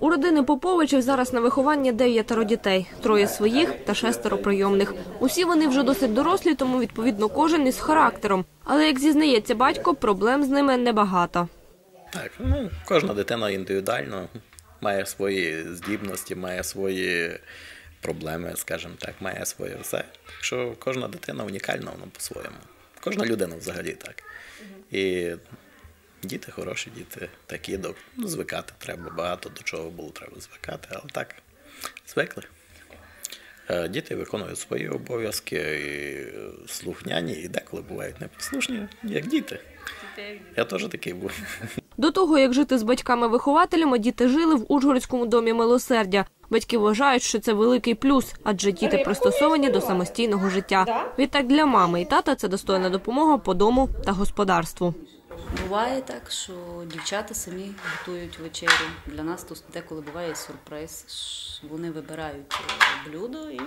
У родини Поповичів зараз на вихованні дев'ятеро дітей, троє своїх та шестеро прийомних. Усі вони вже досить дорослі, тому відповідно кожен із характером. Але як зізнається батько, проблем з ними небагато. Так, ну, кожна дитина індивідуально має свої здібності, має свої проблеми, скажімо так, має своє все. Так що кожна дитина унікальна вона по-своєму. Кожна людина взагалі так. І діти хороші, діти такі, ну, звикати треба, багато до чого було треба звикати, але так, звикли. Е, Діти виконують свої обов'язки, і слухняні, і деколи бувають непослушні, як діти. Я теж такий був. До того, як жити з батьками-вихователями, діти жили в Ужгородському домі милосердя. Батьки вважають, що це великий плюс, адже діти пристосовані до самостійного життя. Відтак для мами і тата це достойна допомога по дому та господарству. Буває так, що дівчата самі готують вечерю. Для нас то деколи буває сюрприз. Вони вибирають е, блюдо і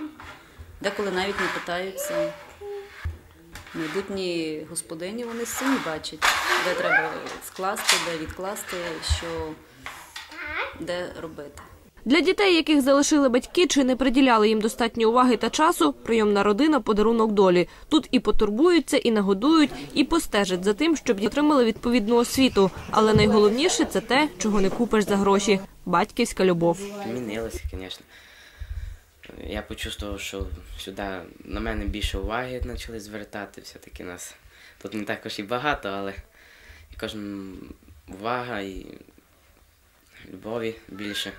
деколи навіть не питаються. Майбутні господині вони самі бачать, де треба скласти, де відкласти, що де робити. Для дітей, яких залишили батьки чи не приділяли їм достатньо уваги та часу, прийомна родина подарунок долі. Тут і потурбуються, і нагодують, і постежать за тим, щоб отримали відповідну освіту. Але найголовніше це те, чого не купиш за гроші батьківська любов. Змінилося, звісно. Я почувствував, що сюди на мене більше уваги почали звертати. Все-таки нас тут не також і багато, але і кожен увага і любові більше.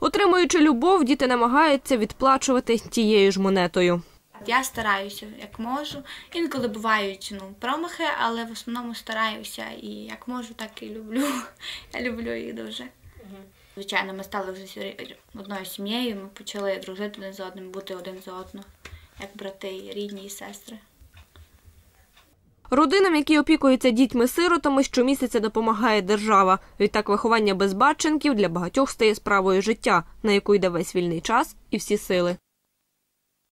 Отримуючи любов, діти намагаються відплачувати тією ж монетою. Я стараюся як можу. Інколи бувають ну, промахи, але в основному стараюся і як можу, так і люблю. Я люблю їх дуже. Звичайно, ми стали вже одною сім'єю, ми почали дружити один з одним, бути один за одного, як брати, рідні і сестри. Родинам, які опікуються дітьми-сиротами, щомісяця допомагає держава. Відтак виховання безбаченків для багатьох стає справою життя, на яку йде весь вільний час і всі сили.